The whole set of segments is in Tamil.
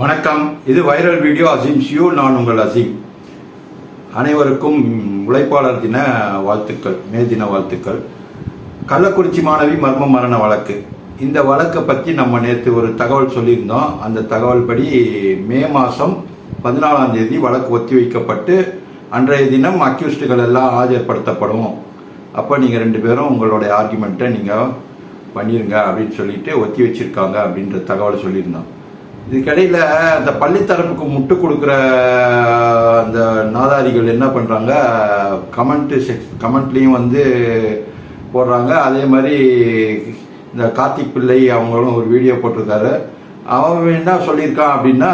வணக்கம். இது வைரல் வீடியோ அசீம் ஷியூ நான் உங்கள் அசீம். அனைவருக்கும் உழைப்பாளர் தின வாழ்த்துக்கள் மே தின வாழ்த்துக்கள். கள்ளக்குறிச்சி மாணவி மர்ம மரண வழக்கு. இந்த வழக்கை பற்றி நம்ம நேற்று ஒரு தகவல் சொல்லியிருந்தோம். அந்த தகவல் படி மே மாதம் பதினாலாம் தேதி வழக்கு ஒத்திவைக்கப்பட்டு அன்றைய தினம் அக்யூஸ்டுகள் எல்லாம் ஆஜர்படுத்தப்படும். அப்போ நீங்கள் ரெண்டு பேரும் உங்களுடைய ஆர்குமெண்ட்டை நீங்கள் பண்ணிருங்க அப்படின்னு சொல்லிட்டு ஒத்தி வச்சிருக்காங்க அப்படின்ற தகவலை சொல்லியிருந்தோம். இதுக்கிடையில் அந்த பள்ளித்தரப்புக்கு முட்டு கொடுக்குற அந்த நாதாரிகள் என்ன பண்ணுறாங்க கமெண்ட்டு செக் கமெண்ட்லேயும் வந்து போடுறாங்க. அதே மாதிரி இந்த கார்த்திக் பிள்ளை அவங்களும் ஒரு வீடியோ போட்டிருக்காரு. அவன் என்ன சொல்லியிருக்கான் அப்படின்னா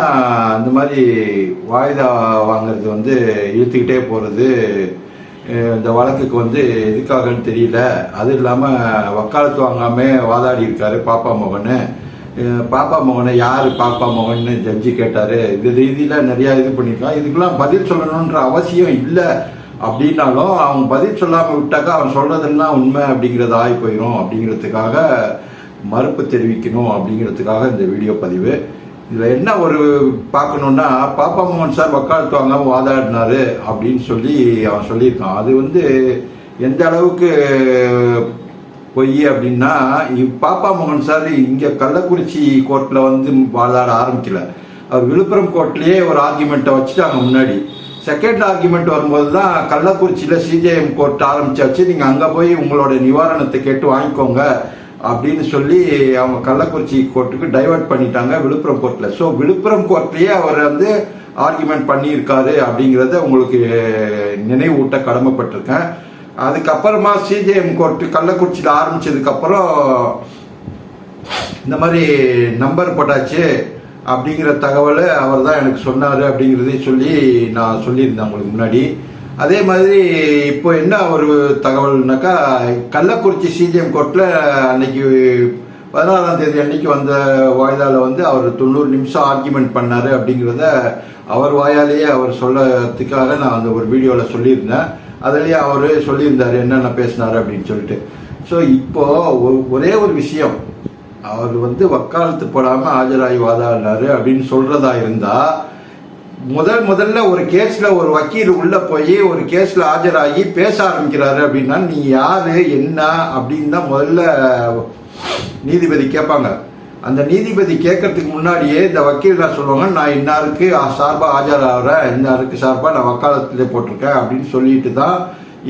இந்த மாதிரி வாய்தா வாங்குறது வந்து இழுத்துக்கிட்டே போகிறது இந்த வழக்குக்கு வந்து எதுக்காகன்னு தெரியல. அது இல்லாமல் வக்காலத்து வாங்காமல் வாதாடி இருக்காரு பாப்பா மோகன். பாப்பா மகனை யார்? பாப்பா மகன்னு ஜட்ஜி கேட்டார். இது ரீதியில் நிறையா இது பண்ணியிருக்கான் இதுக்கெல்லாம் பதில் சொல்லணுன்ற அவசியம் இல்லை. அப்படின்னாலும் அவன் பதில் சொல்லாமல் விட்டாக்கா அவன் சொல்கிறதெல்லாம் உண்மை அப்படிங்கிறது ஆகி போயிடும் அப்படிங்கிறதுக்காக மறுப்பு தெரிவிக்கணும் அப்படிங்கிறதுக்காக இந்த வீடியோ பதிவு. இதில் என்ன ஒரு பார்க்கணுன்னா பாப்பா மோகன் சார் வக்காலத்து வாங்காமல் வாதாடினாரு அப்படின்னு சொல்லி அவன் சொல்லியிருக்கான். அது வந்து எந்த அளவுக்கு பொய் அப்படின்னா பாப்பா மோகன் சார் இங்கே கள்ளக்குறிச்சி கோர்ட்டில் வந்து வாதாட ஆரம்பிக்கல. அவர் விழுப்புரம் கோர்ட்லேயே ஒரு ஆர்குமெண்ட்டை வச்சுட்டாங்க முன்னாடி. செகண்ட் ஆர்குமெண்ட் வரும்போது தான் கள்ளக்குறிச்சியில் சிஜேஎம் கோர்ட் ஆரம்பிச்சாச்சு. நீங்கள் அங்கே போய் உங்களோட நிவாரணத்தை கேட்டு வாங்கிக்கோங்க அப்படின்னு சொல்லி அவங்க கள்ளக்குறிச்சி கோர்ட்டுக்கு டைவர்ட் பண்ணிட்டாங்க விழுப்புரம் கோர்ட்டில் ஸோ விழுப்புரம் கோர்ட்லேயே அவர் வந்து ஆர்குமெண்ட் பண்ணியிருக்காரு அப்படிங்கிறத உங்களுக்கு நினைவூட்ட கடமைப்பட்டிருக்கேன். அதுக்கப்புறமா சிஜேஎம் கோர்ட்டு கள்ளக்குறிச்சியில் ஆரம்பித்ததுக்கப்புறம் இந்த மாதிரி நம்பர் போட்டாச்சு அப்படிங்கிற தகவலை அவர் தான் எனக்கு சொன்னார் அப்படிங்கிறதையும் சொல்லி நான் சொல்லியிருந்தேன் உங்களுக்கு முன்னாடி. அதே மாதிரி இப்போ என்ன ஒரு தகவல்னாக்கா கள்ளக்குறிச்சி சிஜிஎம் கோர்ட்டில் அன்னைக்கு பதினாறாம் தேதி அன்னைக்கு வந்த வாய்தாவில் வந்து அவர் தொண்ணூறு நிமிஷம் ஆர்கியூமெண்ட் பண்ணார் அப்படிங்கிறத அவர் வாயாலேயே அவர் சொல்லத்துக்காக நான் அந்த ஒரு வீடியோவில் சொல்லியிருந்தேன். அதுலேயே அவர் சொல்லியிருந்தார் என்னென்ன பேசினார் அப்படின்னு சொல்லிட்டு. ஸோ இப்போது ஒ- ஒரே ஒரு விஷயம். அவர் வந்து வக்காலத்து போடாமல் ஆஜராகி வாதாடினார் அப்படின்னு சொல்கிறதா இருந்தால் முதல் முதல்ல ஒரு கேஸில் ஒரு வக்கீல் உள்ளே போய் ஒரு கேஸில் ஆஜராகி பேச ஆரம்பிக்கிறாரு அப்படின்னா நீ யார் என்ன அப்படின்னு தான் முதல்ல நீதிபதி கேட்பாங்க. அந்த நீதிபதி கேட்கறதுக்கு முன்னாடியே இந்த வக்கீல் தான் சொல்லுவாங்க நான் இன்னாருக்கு சார்பாக ஆஜராகிறேன் இன்னாருக்கு சார்பாக நான் வக்காலத்திலே போட்டிருக்கேன் அப்படின்னு சொல்லிட்டு தான்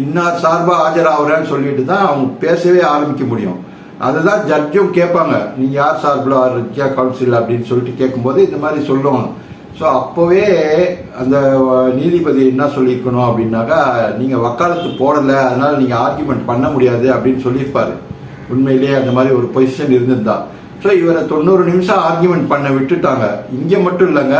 இன்னார் சார்பாக ஆஜராகிறேன்னு சொல்லிட்டு தான் அவங்க பேசவே ஆரம்பிக்க முடியும். அதுதான் ஜட்ஜும் கேட்பாங்க நீ யார் சார்பில் இருக்கியா கவுன்சில்? அப்படின்னு சொல்லிட்டு கேட்கும்போது இந்த மாதிரி சொல்லுவாங்க. ஸோ அப்போவே அந்த நீதிபதி என்ன சொல்லியிருக்கணும் அப்படின்னாக்கா நீங்கள் வக்காலத்து போடலை அதனால் நீங்கள் ஆர்கியூமெண்ட் பண்ண முடியாது அப்படின்னு சொல்லியிருப்பார். உண்மையிலேயே அந்த மாதிரி ஒரு பொசிஷன் இருந்திருந்தா. ஸோ இவரை தொண்ணூறு நிமிஷம் ஆர்கியூமெண்ட் பண்ண விட்டுட்டாங்க. இங்கே மட்டும் இல்லைங்க.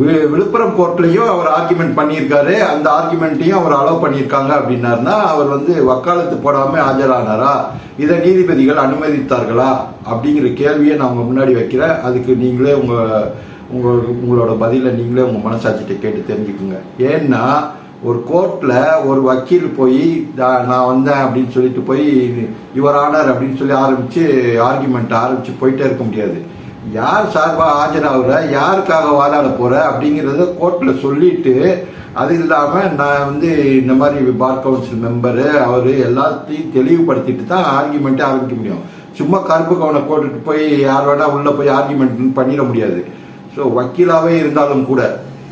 வி- விழுப்புரம் கோர்ட்லேயும் அவர் ஆர்கியூமெண்ட் பண்ணியிருக்காரு. அந்த ஆர்கியூமெண்ட்டையும் அவர் அலோவ் பண்ணியிருக்காங்க அப்படின்னாருன்னா அவர் வந்து வக்காலத்து போடாமல் ஆஜரானாரா? இதை நீதிபதிகள் அனுமதித்தார்களா? அப்படிங்கிற கேள்வியை நான் உங்கள் முன்னாடி வைக்கிறேன். அதுக்கு நீங்களே உங்கள் உங்கள் உங்களோட பதிலை நீங்களே உங்கள் மனசாட்சிகிட்ட கேட்டு தெரிஞ்சுக்குங்க. ஏன்னா ஒரு கோர்ட்டில் ஒரு வக்கீல் போய் "நான் வந்தேன் அப்படின்னு சொல்லிட்டு போய் யுவர் ஆனர் அப்படின்னு சொல்லி ஆரம்பித்து ஆர்கியூமெண்ட் ஆரம்பித்து போயிட்டே இருக்க முடியாது. யார் சார்பாக ஆஜராகிற யாருக்காக வாதாட போகிற அப்படிங்கிறத கோர்ட்டில் சொல்லிட்டு அது இல்லாமல் நான் வந்து இந்த மாதிரி பார் கவுன்சில் மெம்பரு அவர் எல்லாத்தையும் தெளிவுபடுத்திட்டு தான் ஆர்கியூமெண்ட்டே ஆரம்பிக்க முடியும். சும்மா கருப்பு கவனை போட்டுட்டு போய் யார் வேணால் உள்ளே போய் ஆர்கியூமெண்ட் பண்ணிட முடியாது. ஸோ வக்கீலாகவே இருந்தாலும் கூட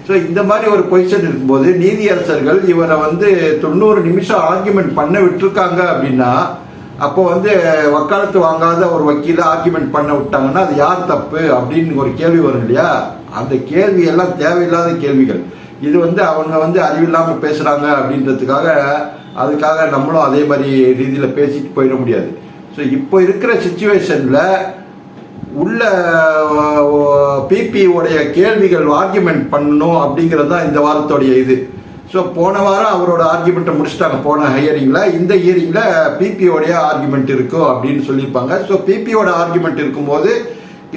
ஸோ இந்த மாதிரி ஒரு பொசிஷன் இருக்கும்போது நீதியரசர்கள் இவரை வந்து தொண்ணூறு நிமிஷம் ஆர்கியூமெண்ட் பண்ண விட்டுருக்காங்க அப்படின்னா அப்போ வந்து வக்காலத்து வாங்காத ஒரு வக்கீல ஆர்குமெண்ட் பண்ண விட்டாங்கன்னா அது யார் தப்பு அப்படின்னு ஒரு கேள்வி வரும் இல்லையா? அந்த கேள்வி எல்லாம் தேவையில்லாத கேள்விகள். இது வந்து அவங்க வந்து அறிவில்லாமல் பேசுகிறாங்க அப்படின்றதுக்காக அதுக்காக நம்மளும் அதே மாதிரி ரீதியில் பேசிட்டு போயிட முடியாது. ஸோ இப்போ இருக்கிற சுச்சுவேஷனில் உள்ள பிபி உடைய கேள்விகள் ஆர்குமெண்ட் பண்ணணும் அப்படிங்கிறது தான் இந்த வாரத்தோடைய இது. ஸோ போன வாரம் அவரோட ஆர்கியூமெண்ட்டை முடிச்சிட்டாங்க. போன ஹையரிங்கில் இந்த ஹியரிங்கில் பிபியோடைய ஆர்குமெண்ட் இருக்கும் அப்படின்னு சொல்லியிருப்பாங்க. ஸோ பிபியோட ஆர்குமெண்ட் இருக்கும்போது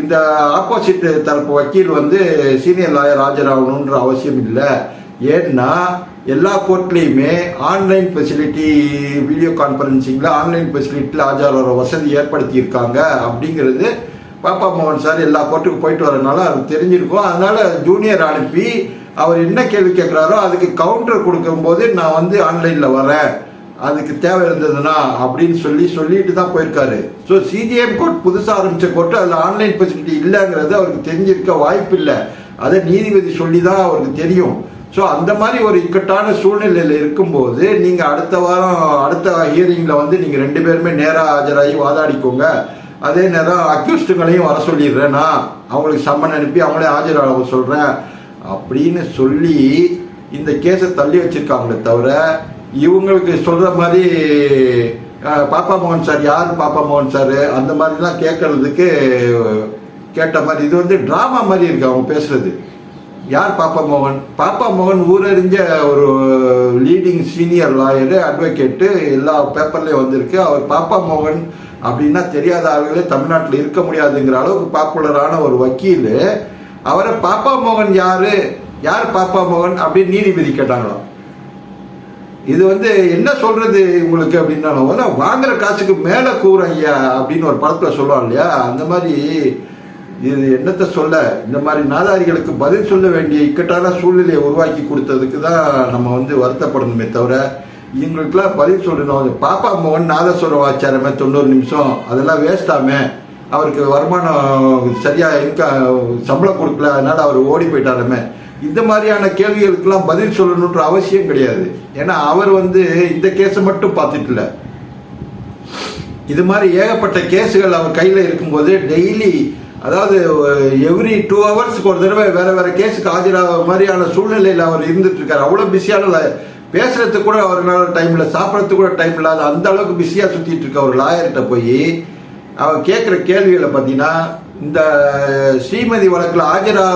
இந்த ஆப்போசிட் தரப்பு வக்கீல் வந்து சீனியர் லாயர் ஆஜராகணுன்ற அவசியம் இல்லை. ஏன்னா எல்லா கோர்ட்லேயுமே ஆன்லைன் ஃபெசிலிட்டி வீடியோ கான்ஃபரன்சிங்கில் ஆன்லைன் ஃபெசிலிட்டியில் ஆஜர் வசதி ஏற்படுத்தியிருக்காங்க அப்படிங்கிறது பாப்பா மோகன் சார் எல்லா கோர்ட்டுக்கு போயிட்டு வரனால அது தெரிஞ்சிருக்கும். அதனால ஜூனியர் அனுப்பி அவர் என்ன கேள்வி கேட்குறாரோ அதுக்கு கவுண்டர் கொடுக்கும்போது நான் வந்து ஆன்லைனில் வரேன். அதுக்கு தேவை இருந்ததுன்னா அப்படின்னு சொல்லி சொல்லிட்டு தான் போயிருக்காரு. ஸோ சிஜிஎம் கோர்ட் புதுசாக ஆரம்பித்த கோர்ட்டு அதில் ஆன்லைன் ஃபெசிலிட்டி இல்லைங்கிறது அவருக்கு தெரிஞ்சிருக்க வாய்ப்பு இல்லை. அதை நீதிபதி சொல்லி தான் அவருக்கு தெரியும். ஸோ அந்த மாதிரி ஒரு இக்கட்டான சூழ்நிலையில் இருக்கும்போது நீங்கள் அடுத்த வாரம் அடுத்த ஹியரிங்கில் வந்து நீங்கள் ரெண்டு பேருமே நேராக ஆஜராகி வாதாடிக்கோங்க. அதே நேரம் அக்யூஸ்டுகளையும் வர சொல்லிடுறேன். நான் அவங்களுக்கு சம்மன் அனுப்பி அவங்களே ஆஜராக சொல்கிறேன் அப்படின்னு சொல்லி இந்த கேஸை தள்ளி வச்சிருக்காங்களே தவிர இவங்களுக்கு சொல்கிற மாதிரி பாப்பா மோகன் சார் யார்? பாப்பா மோகன் சார். அந்த மாதிரிலாம் கேட்கறதுக்கு கேட்ட மாதிரி இது வந்து ட்ராமா மாதிரி இருக்கு அவங்க பேசுறது. யார் பாப்பா மோகன்? பாப்பா மோகன் ஊரறிஞ்ச ஒரு லீடிங் சீனியர் லாயரு அட்வொகேட்டு எல்லா பேப்பர்லேயும் வந்திருக்கு. அவர் பாப்பா மோகன் அப்படின்னா தெரியாத ஆளுகளே தமிழ்நாட்டில் இருக்க முடியாதுங்கிற அளவுக்கு பாப்புலரான ஒரு வக்கீல் அவரை பாப்பா மோகன் யாரு? யார் பாப்பா மோகன் அப்படின்னு நீதிபதி கேட்டாங்களாம். இது வந்து என்ன சொல்றது உங்களுக்கு அப்படின்னாலும் வாங்குற காசுக்கு மேல கூற ஐயா அப்படின்னு ஒரு படத்துல சொல்லுவாங்க இல்லையா? அந்த மாதிரி இது என்னத்தை சொல்ல இந்த மாதிரி நாதாரிகளுக்கு பதில் சொல்ல வேண்டிய இக்கட்டான சூழ்நிலையை உருவாக்கி கொடுத்ததுக்கு தான் நம்ம வந்து வருத்தப்படணுமே தவிர இவங்களுக்குலாம் பதில் சொல்லணும் பாப்பா மோகன் நாதஸ்வர ஆச்சாரமே தொண்ணூறு நிமிஷம். அதெல்லாம் வேஸ்டாமே. அவருக்கு வருமானம் சரியாக இன்க சம்பளம் கொடுக்கல அதனால் அவர் ஓடி போயிட்டாருமே. இந்த மாதிரியான கேள்விகளுக்கெல்லாம் பதில் சொல்லணுன்ற அவசியம் கிடையாது. ஏன்னா அவர் வந்து இந்த கேஸை மட்டும் பார்த்துட்டு இது மாதிரி ஏகப்பட்ட கேஸுகள் அவர் கையில் இருக்கும்போது டெய்லி அதாவது எவ்ரி டூ ஹவர்ஸ்க்கு ஒரு தடவை வேற வேற கேஸுக்கு ஆஜராக மாதிரியான சூழ்நிலையில் அவர் இருந்துட்டு இருக்காரு. அவ்வளோ பிஸியான பேசுறதுக்கு கூட அவரால் டைம் இல்லை சாப்பிட்றதுக்கு கூட டைம் இல்லாத அந்த அளவுக்கு பிஸியாக சுற்றிட்டு இருக்க ஒரு லாயர்கிட்ட போய் அவர் கேட்குற கேள்விகளை பார்த்தீங்கன்னா இந்த ஸ்ரீமதி வழக்கில் ஆஜரா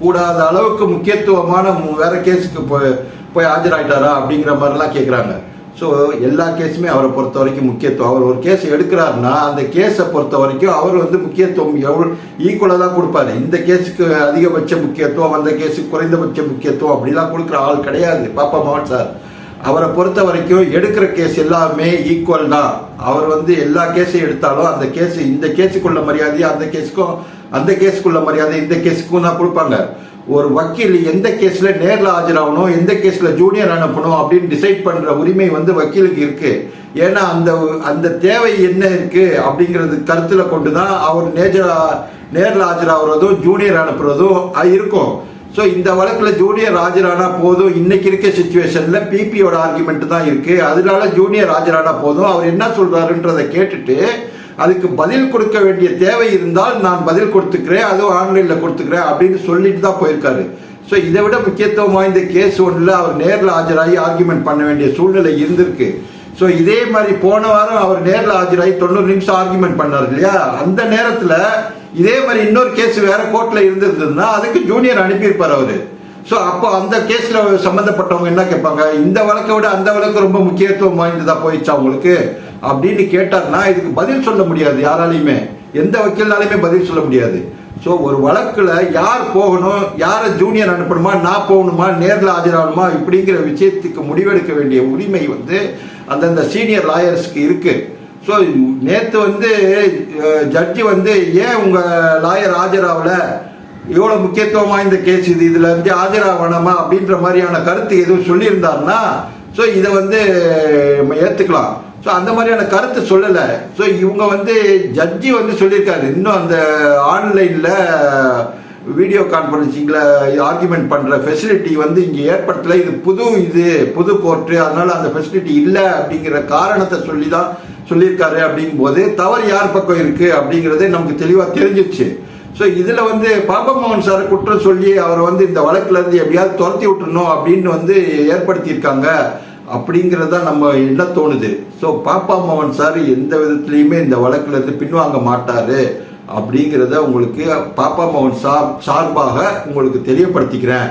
கூடாத அளவுக்கு முக்கியத்துவமான வேற கேஸுக்கு போய் போய் ஆஜராயிட்டாரா அப்படிங்கிற மாதிரிலாம் கேட்குறாங்க ஸோ எல்லா கேஸுமே அவரை பொறுத்த வரைக்கும் முக்கியத்துவம். அவர் ஒரு கேஸ் எடுக்கிறாருன்னா அந்த கேஸை பொறுத்த வரைக்கும் அவர் வந்து முக்கியத்துவம் எவ்வளோ ஈக்குவலாக தான் கொடுப்பாரு. இந்த கேஸுக்கு அதிகபட்ச முக்கியத்துவம் அந்த கேஸுக்கு குறைந்தபட்ச முக்கியத்துவம் அப்படிலாம் கொடுக்குற ஆள் கிடையாது பாப்பா மோகன் சார். அவரை பொறுத்த வரைக்கும் எடுக்கிற கேஸ் எல்லாமே ஈக்குவல் தான் அவர் வந்து எல்லா கேஸையும் எடுத்தாலும் அந்த கேஸ் இந்த கேஸுக்குள்ள மரியாதையை அந்த கேஸுக்கும் அந்த கேஸுக்குள்ள மரியாதை இந்த கேஸுக்கும் தான் கொடுப்பாங்க. ஒரு வக்கீல் எந்த கேஸில் நேரில் ஆஜராகணும் எந்த கேஸில் ஜூனியர் அனுப்பணும் அப்படின்னு டிசைட் பண்ணுற உரிமை வந்து வக்கீலுக்கு இருக்குது ஏன்னா அந்த அந்த தேவை என்ன இருக்குது அப்படிங்கிறது கருத்தில் கொண்டு தான் அவர் நேஜரா நேரில் ஆஜராகிறதும் ஜூனியர் அனுப்புகிறதும் இருக்கும். ஸோ இந்த வழக்கில் ஜூனியர் ஆஜரானா போதும். இன்னைக்கு இருக்க சுச்சுவேஷனில் பிபியோட ஆர்குமெண்ட் தான் இருக்குது அதனால ஜூனியர் ஆஜரானா போதும். அவர் என்ன சொல்கிறாருன்றதை கேட்டுட்டு அதுக்கு பதில் கொடுக்க வேண்டிய தேவை இருந்தால் நான் பதில் கொடுத்துக்கிறேன் அதுவும் ஆன்லைனில் கொடுத்துக்கிறேன் அப்படின்னு சொல்லிட்டு தான் போயிருக்காரு. ஸோ இதை விட முக்கியத்துவம் வாய்ந்த கேஸ் ஒன்றில் அவர் நேரில் ஆஜராகி ஆர்குமெண்ட் பண்ண வேண்டிய சூழ்நிலை இருந்திருக்கு. ஸோ இதே மாதிரி போன வாரம் அவர் நேரில் ஆஜராகி தொண்ணூறு நிமிஷம் ஆர்குமெண்ட் பண்ணார் இல்லையா? அந்த நேரத்தில் இதே மாதிரி இன்னொரு கேஸ் வேற கோர்ட்டில் இருந்திருந்ததுன்னா அதுக்கு ஜூனியர் அனுப்பியிருப்பார் அவர். ஸோ அப்போ அந்த கேஸில் சம்மந்தப்பட்டவங்க என்ன கேட்பாங்க? இந்த வழக்கை விட அந்த வழக்கு ரொம்ப முக்கியத்துவம் வாய்ந்ததாக போயிடுச்சா உங்களுக்கு? அப்படின்னு கேட்டார்னா இதுக்கு பதில் சொல்ல முடியாது யாராலையுமே. எந்த வக்கீல்னாலையுமே பதில் சொல்ல முடியாது. ஸோ ஒரு வழக்கில் யார் போகணும் யாரை ஜூனியர் அனுப்பணுமா நான் போகணுமா நேரில் ஆஜராகணுமா இப்படிங்கிற விஷயத்துக்கு முடிவெடுக்க வேண்டிய உரிமை வந்து அந்தந்த சீனியர் லாயர்ஸ்க்கு இருக்குது ஸோ நேற்று வந்து ஜட்ஜி வந்து ஏன் உங்கள் லாயர் ஆஜராகல? இவ்வளோ முக்கியத்துவம் வாய்ந்த கேஸ் இது இதில் வந்து ஆஜராக வேணாமா அப்படின்ற மாதிரியான கருத்து எதுவும் சொல்லியிருந்தாருன்னா ஸோ இதை வந்து நம்ம ஏற்றுக்கலாம் ஸோ அந்த மாதிரியான கருத்து சொல்லலை. ஸோ இவங்க வந்து ஜட்ஜி வந்து சொல்லியிருக்காரு. இன்னும் அந்த ஆன்லைனில் வீடியோ கான்ஃபரன்சிங்கில் ஆர்குமெண்ட் பண்ணுற ஃபெசிலிட்டி வந்து இங்கே ஏற்படுத்தலை. இது புது இது புது கோர்ட்டு அதனால் அந்த ஃபெசிலிட்டி இல்லை அப்படிங்கிற காரணத்தை சொல்லி தான் சொல்லியிருக்காரு அப்படிங்கும்போது தவறு யார் பக்கம் இருக்குது அப்படிங்கிறதே நமக்கு தெளிவாக தெரிஞ்சிச்சு ஸோ இதில் வந்து பாபமோகன் மோகன் சார் குற்றம் சொல்லி அவரை வந்து இந்த வழக்கிலேருந்து எப்படியாவது துரத்தி விட்டுறணும் அப்படின்னு வந்து ஏற்படுத்தியிருக்காங்க. அப்படிங்கிறது நம்ம என்ன தோணுது? ஸோ பாப்பா மோகன் சார் எந்த விதத்துலையுமே இந்த வழக்குல இருந்து பின்வாங்க மாட்டாரு அப்படிங்கிறத உங்களுக்கு பாப்பா மோகன் சார் சார்பாக உங்களுக்கு தெரியப்படுத்திக்கிறேன்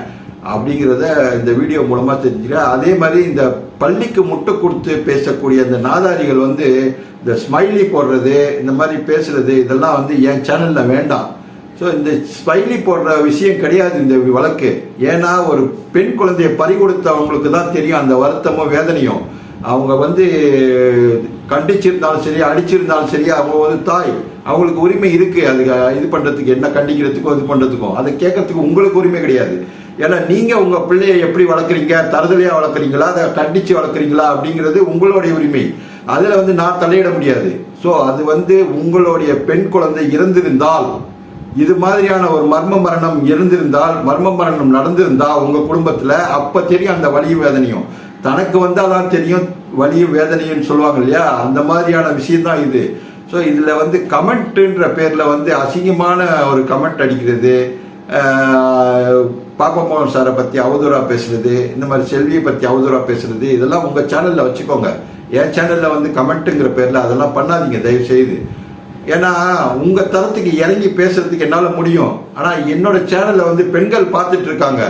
அப்படிங்கிறத இந்த வீடியோ மூலமாக தெரிஞ்சுக்கிறேன். அதே மாதிரி இந்த பள்ளிக்கு முட்டை கொடுத்து பேசக்கூடிய அந்த நாதாரிகள் வந்து இந்த ஸ்மைலி போடுறது இந்த மாதிரி பேசுறது இதெல்லாம் வந்து என் சேனலில் வேண்டாம். ஸோ இந்த ஸ்மைலி போடுற விஷயம் கிடையாது இந்த வழக்கு. ஏன்னா ஒரு பெண் குழந்தையை பறி கொடுத்தவங்களுக்கு தான் தெரியும் அந்த வருத்தமும் வேதனையும். அவங்க வந்து கண்டிச்சிருந்தாலும் சரி அடிச்சிருந்தாலும் சரி அவங்க வந்து தாய். அவங்களுக்கு உரிமை இருக்கு. அது இது பண்றதுக்கு என்ன கண்டிக்கிறதுக்கும் இது பண்றதுக்கும். அதை கேட்கறதுக்கு உங்களுக்கு உரிமை கிடையாது. ஏன்னா நீங்க உங்க பிள்ளையை எப்படி வளர்க்குறீங்க? தருதலையா வளர்க்குறீங்களா? அதை கண்டிச்சு வளர்க்குறீங்களா? அப்படிங்கிறது உங்களுடைய உரிமை. அதுல வந்து நான் தலையிட முடியாது. ஸோ அது வந்து உங்களுடைய பெண் குழந்தை இறந்திருந்தால் இது மாதிரியான ஒரு மர்ம மரணம் இருந்திருந்தால் மர்ம மரணம் நடந்திருந்தா உங்க குடும்பத்துல அப்ப தெரியும் அந்த வலி வேதனையும். தனக்கு வந்தாதான் தெரியும் வலியும் வேதனையும் சொல்லுவாங்க இல்லையா? அந்த மாதிரியான விஷயம்தான் இது. ஸோ இதுல வந்து கமெண்ட்ன்ற பேர்ல வந்து அசிங்கமான ஒரு கமெண்ட் அடிக்கிறது ஆஹ், பாப்பமோகன் சாரை பத்தி அவதூறா பேசுறது இந்த மாதிரி செல்வியை பத்தி அவதூறா பேசுறது இதெல்லாம் உங்க சேனல்ல வச்சுக்கோங்க. என் சேனல்ல வந்து கமெண்ட்டுங்கிற பேர்ல அதெல்லாம் பண்ணாதீங்க தயவு செய்து ஏன்னா உங்கள் தரத்துக்கு இறங்கி பேசுறதுக்கு என்னால் முடியும். ஆனால் என்னோட சேனலில் வந்து பெண்கள் பார்த்துட்டு இருக்காங்க.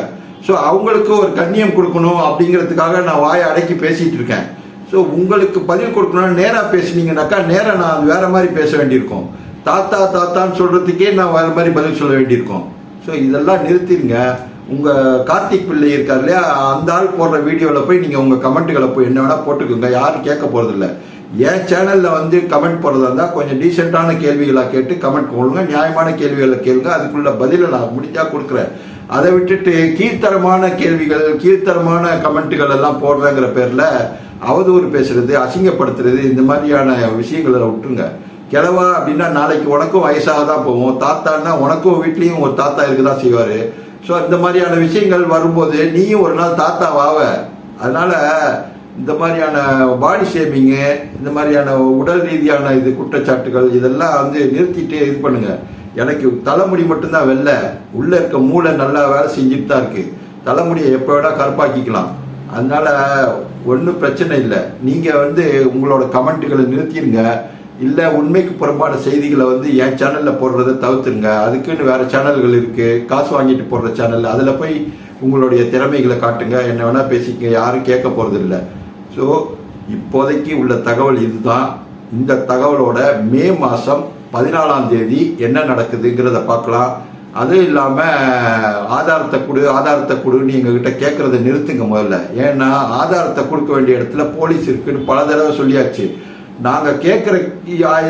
ஸோ அவங்களுக்கு ஒரு கண்ணியம் கொடுக்கணும் அப்படிங்கிறதுக்காக நான் வாயை அடக்கி பேசிகிட்டு இருக்கேன். ஸோ உங்களுக்கு பதில் கொடுக்கணும்னு நேராக பேசுனீங்கன்னாக்கா நேராக நான் வேறு மாதிரி பேச வேண்டியிருக்கும். தாத்தா தாத்தான்னு சொல்கிறதுக்கே நான் வேறு மாதிரி பதில் சொல்ல வேண்டியிருக்கும். ஸோ இதெல்லாம் நிறுத்திடுங்க உங்கள் கார்த்திக் பிள்ளை இருக்கார் இல்லையா அந்த ஆள் போடுற வீடியோவில் போய் நீங்கள் உங்கள் கமெண்ட்டுகளை போய் என்ன வேணால் போட்டுக்கோங்க. யாரும் கேட்க போறதில்ல. என் சேனலில் வந்து கமெண்ட் போடுறதா இருந்தால் கொஞ்சம் டீசெண்டான கேள்விகளாக கேட்டு கமெண்ட் கொடுங்க நியாயமான கேள்விகளை கேளுங்க அதுக்குள்ள பதிலை நான் முடிஞ்சால் கொடுக்குறேன். அதை விட்டுட்டு கீழ்த்தரமான கேள்விகள் கீழ்த்தரமான கமெண்ட்டுகள் எல்லாம் போடுறேங்கிற பேரில் அவதூறு பேசுறது அசிங்கப்படுத்துறது இந்த மாதிரியான விஷயங்களை விட்டுருங்க. கிழவா அப்படின்னா நாளைக்கு உனக்கும் வயசாக தான் போவோம் தாத்தான்னா உனக்கும் வீட்லேயும் ஒரு தாத்தா இருக்க தான் செய்வார். ஸோ இந்த மாதிரியான விஷயங்கள் வரும்போது நீயும் ஒரு நாள் தாத்தா வாவ அதனால இந்த மாதிரியான பாடி ஷேமிங்கு இந்த மாதிரியான உடல் ரீதியான இது குற்றச்சாட்டுகள் இதெல்லாம் வந்து நிறுத்திட்டு இது பண்ணுங்க. எனக்கு தலைமுடி மட்டும்தான் வெள்ளை உள்ள இருக்க மூளை நல்லா வேலை செஞ்சுட்டு தான் இருக்கு. தலைமுடியை எப்போ வேணா கருப்பாக்கிக்கலாம். அதனால ஒன்றும் பிரச்சனை இல்லை. நீங்க வந்து உங்களோட கமெண்ட்டுகளை நிறுத்திடுங்க. இல்லை உண்மைக்கு புறம்பான செய்திகளை வந்து என் சேனலில் போடுறத தவிர்த்துருங்க. அதுக்குன்னு வேற சேனல்கள் இருக்கு. காசு வாங்கிட்டு போடுற சேனல் அதில் போய் உங்களுடைய திறமைகளை காட்டுங்க. என்ன வேணா பேசிக்க யாரும் கேட்க போறது இல்லை ஸோ இப்போதைக்கு உள்ள தகவல் இதுதான். இந்த தகவலோட மே மாதம் பதினாலாம் தேதி என்ன நடக்குதுங்கிறத பார்க்கலாம். அதுவும் இல்லாமல் ஆதாரத்தை கொடு ஆதாரத்தை கொடுன்னு எங்ககிட்ட கேட்குறத நிறுத்துங்க முதல்ல. ஏன்னா ஆதாரத்தை கொடுக்க வேண்டிய இடத்துல போலீஸ் இருக்குன்னு பல தடவை சொல்லியாச்சு. நாங்கள் கேட்குற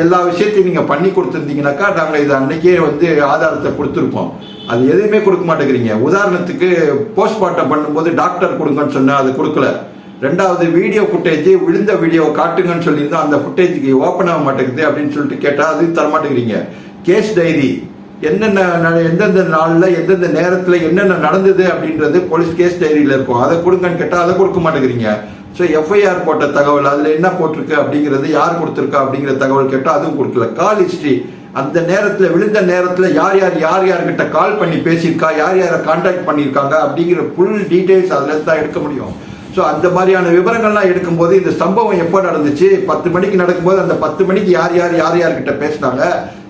எல்லா விஷயத்தையும் நீங்கள் பண்ணி கொடுத்துருந்தீங்கன்னாக்கா நாங்கள் இது அன்னைக்கே வந்து ஆதாரத்தை கொடுத்துருப்போம். அது எதுவுமே கொடுக்க மாட்டேங்கிறீங்க. உதாரணத்துக்கு போஸ்ட்மார்ட்டம் பண்ணும்போது டாக்டர் கொடுங்கன்னு சொன்னால் அது கொடுக்கல. ரெண்டாவது வீடியோ ஃபுட்டேஜ் விழுந்த வீடியோ காட்டுங்கன்னு சொல்லியிருந்தா அந்த ஃபுட்டேஜுக்கு ஓப்பன் ஆக மாட்டேங்குது அப்படின்னு சொல்லிட்டு கேட்டால் அது தர மாட்டேங்கிறீங்க கேஸ் டைரி என்னென்ன எந்தெந்த நாளில் எந்தெந்த நேரத்தில் என்னென்ன நடந்தது அப்படின்றது போலீஸ் கேஸ் டைரியில் இருக்கும். அதை கொடுங்கன்னு கேட்டால் அதை கொடுக்க மாட்டேங்கிறீங்க. ஸோ எஃப்ஐஆர் போட்ட தகவல் அதில் என்ன போட்டிருக்கு அப்படிங்கிறது யார் கொடுத்துருக்கா அப்படிங்கிற தகவல் கேட்டால் அதுவும் கொடுக்கல. கால் ஹிஸ்ட்ரி அந்த நேரத்தில் விழுந்த நேரத்தில் யார் யார் யார் யார்கிட்ட கால் பண்ணி பேசியிருக்கா யார் யாரை கான்டாக்ட் பண்ணியிருக்காங்க அப்படிங்கிற ஃபுல் டீட்டெயில்ஸ் அதில் தான் எடுக்க முடியும். ஸோ அந்த மாதிரியான விவரங்கள்லாம் எடுக்கும்போது இந்த சம்பவம் எப்போ நடந்துச்சு? பத்து மணிக்கு நடக்கும்போது அந்த பத்து மணிக்கு யார் யார் யார் யார்கிட்ட பேசினாங்க?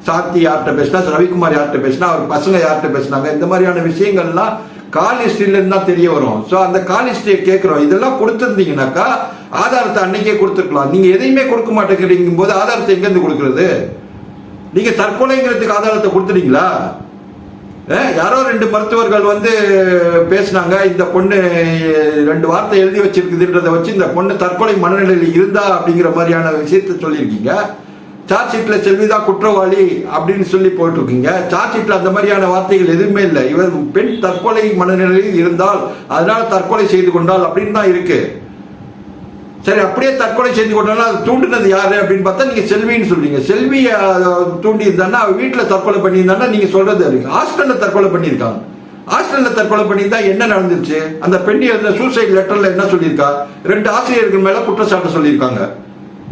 சாந்தி யார்கிட்ட பேசினா ரவிக்குமார் யார்கிட்ட பேசினா அவர் பசங்க யார்கிட்ட பேசினாங்க? இந்த மாதிரியான விஷயங்கள்லாம் கால் ஹிஸ்டரியிலேருந்து தான் தெரிய வரும். ஸோ அந்த கால் ஹிஸ்டரியை கேட்குறோம். இதெல்லாம் கொடுத்துருந்தீங்கன்னாக்கா ஆதாரத்தை அன்னைக்கே கொடுத்துருக்கலாம். நீங்கள் எதையுமே கொடுக்க மாட்டேங்கிறீங்க போது ஆதாரத்தை எங்கேருந்து கொடுக்குறது? நீங்கள் தற்கொலைங்கிறதுக்கு ஆதாரத்தை கொடுத்துட்டீங்களா? யாரோ ரெண்டு மருத்துவர்கள் வந்து பேசினாங்க இந்த பொண்ணு ரெண்டு வார்த்தை எழுதி வச்சிருக்குதுன்றதை வச்சு இந்த பொண்ணு தற்கொலை மனநிலையில் இருந்தா அப்படிங்கிற மாதிரியான விஷயத்த சொல்லியிருக்கீங்க. சார்ஜ் ஷீட்டில் செல்விதா குற்றவாளி அப்படின்னு சொல்லி போட்டிருக்கீங்க. சார்ஜ் ஷீட்டில் அந்த மாதிரியான வார்த்தைகள் எதுவுமே இல்லை. இவர் பெண் தற்கொலை மனநிலையில் இருந்தால் அதனால் தற்கொலை செய்து கொண்டால் அப்படின்னு தான் இருக்குது சரி அப்படியே தற்கொலை செஞ்சு கொண்டாலும் அது தூண்டினது யாரு அப்படின்னு பார்த்தா நீங்க செல்வின்னு சொல்றீங்க. செல்வி அஹ், தூண்டி இருந்தான்னா தற்கொலை பண்ணியிருந்தான்னா நீங்க சொல்றது அறிவிங்க ஹாஸ்டல்ல தற்கொலை பண்ணியிருக்காங்க ஹாஸ்டல்ல தற்கொலை பண்ணியிருந்தா என்ன நடந்துச்சு அந்த பெண் எழுதின சூசைட் லெட்டர்ல என்ன சொல்லியிருக்கா? ரெண்டு ஆசிரியர்கள் மேல குற்றச்சாட்டு சொல்லியிருக்காங்க.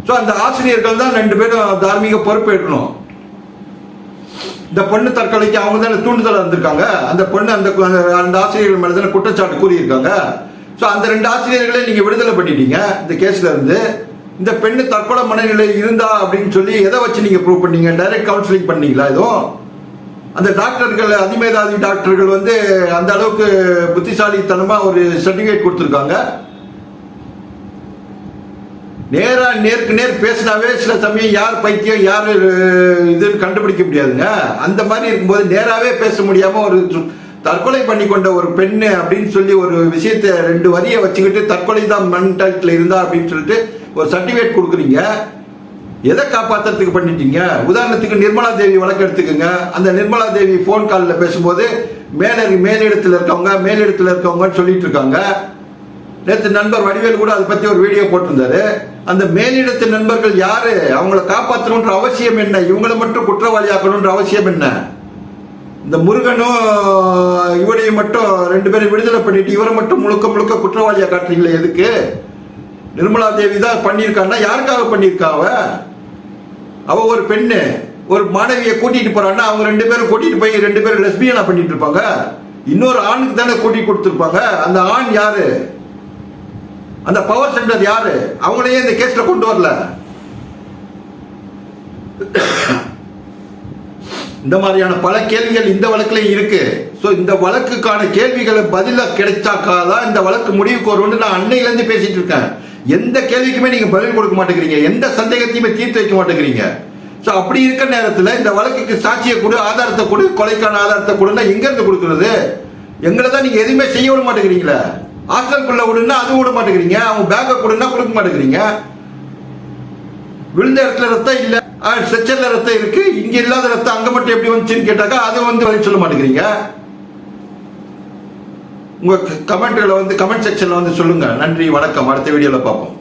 ஸோ அந்த ஆசிரியர்கள் தான் ரெண்டு பேரும் தார்மீக பொறுப்பேற்கணும் இந்த பொண்ணு தற்கொலைக்கு அவங்க தானே தூண்டுதல் இருந்திருக்காங்க. அந்த பொண்ணு அந்த அந்த ஆசிரியர்கள் மேலே தானே குற்றச்சாட்டு கூறியிருக்காங்க. ஸோ அந்த ரெண்டு ஆசிரியர்களை நீங்கள் விடுதலை பண்ணிட்டீங்க. இந்த கேஸில் இருந்து இந்த பெண்ணு தற்கொலை மனநிலை இருந்தா அப்படின்னு சொல்லி எதை வச்சு நீங்கள் ப்ரூவ் பண்ணீங்க? டைரக்ட் கவுன்சிலிங் பண்ணீங்களா எதுவும் அந்த டாக்டர்கள் அதிமேதாவி டாக்டர்கள் வந்து அந்த அளவுக்கு புத்திசாலித்தனமாக ஒரு சர்டிஃபிகேட் கொடுத்துருக்காங்க. நேரா நேருக்கு நேர் பேசினாவே சில சமயம் யார் பைத்தியம் யார் இதுன்னு கண்டுபிடிக்க முடியாதுங்க. அந்த மாதிரி இருக்கும்போது நேராகவே பேச முடியாமல் ஒரு தற்கொலை பண்ணி கொண்ட ஒரு பெண்ணு அப்படின்னு சொல்லி ஒரு விஷயத்தை ரெண்டு வரியை வச்சுக்கிட்டு தற்கொலை தான் மென்டாலிட்டியில் இருந்தா அப்படின்னு சொல்லிட்டு ஒரு சர்டிஃபிகேட் கொடுக்குறீங்க. எதை காப்பாற்றுறதுக்கு பண்ணிட்டீங்க? உதாரணத்துக்கு நிர்மலா தேவி வழக்கு எடுத்துக்கோங்க. அந்த நிர்மலா தேவி ஃபோன் காலில் பேசும்போது மேல மேலிடத்தில் இருக்கவங்க மேலிடத்தில் இருக்கவங்கன்னு சொல்லிட்டு இருக்காங்க. நேற்று நண்பர் வடிவேல் கூட அதை பற்றி ஒரு வீடியோ போட்டிருந்தாரு. அந்த மேலிடத்து நண்பர்கள் யாரு? அவங்கள காப்பாற்றணுன்ற அவசியம் என்ன? இவங்களை மட்டும் குற்றவாளியாக்கணுன்ற அவசியம் என்ன? இந்த முருகனும் இவனையும் மட்டும் ரெண்டு பேரும் விடுதலை பண்ணிட்டு இவரை மட்டும் முழுக்க முழுக்க குற்றவாளியா காட்டுறீங்களே எதுக்கு? நிர்மலா தேவி தான் பண்ணியிருக்கான்னா யாருக்காக பண்ணியிருக்கா அவ? அவ ஒரு பெண்ணு ஒரு மாணவியை கூட்டிட்டு போறான்னா அவங்க ரெண்டு பேரும் கூட்டிட்டு போய் ரெண்டு பேரும் லெஸ்பியனா பண்ணிட்டு இருப்பாங்க. இன்னொரு ஆணுக்கு தானே கூட்டி கொடுத்துருப்பாங்க. அந்த ஆண் யாரு? அந்த பவர் சென்டர் யாரு? அவங்களையே இந்த கேஸ்ல கொண்டு வரல. இந்த மாதிரியான பல கேள்விகள் இந்த வழக்குல இருக்கு. ஸோ இந்த வழக்குக்கான கேள்விகளை கிடைச்சாக்கா தான் இந்த வழக்கு முடிவுக்கு வரும்னு நான் அன்னையிலேருந்து பேசிட்டு இருக்கேன். எந்த கேள்விக்குமே நீங்க பதில் கொடுக்க மாட்டேங்கிறீங்க. எந்த சந்தேகத்தையுமே தீர்த்து வைக்க மாட்டேங்கிறீங்க. ஸோ அப்படி இருக்க நேரத்தில் இந்த வழக்குக்கு சாட்சியை கொடு ஆதாரத்தை கொடு கொலைக்கான ஆதாரத்தை கொடுன்னா எங்க இருந்து எங்களை தான் நீங்க எதுவுமே செய்ய விட மாட்டேங்கிறீங்களே? ஹாஸ்டலுக்குள்ள விடுன்னா அது விட மாட்டேங்கிறீங்க. அவங்க பேக்கை கொடுன்னா கொடுக்க மாட்டேங்கிறீங்க. விழுந்த இடத்துல ரத்தம் இல்லை. செச்சல்ல ரத்தம் இருக்கு. இங்க இல்லாத ரத்தம் அங்க மட்டும் எப்படி வந்துச்சுன்னு கேட்டாக்கா அதை வந்து வழி சொல்ல மாட்டேங்கிறீங்க. உங்க கமெண்ட்ல வந்து கமெண்ட் செக்ஷன்ல வந்து சொல்லுங்க. நன்றி வணக்கம். அடுத்த வீடியோல பார்ப்போம்.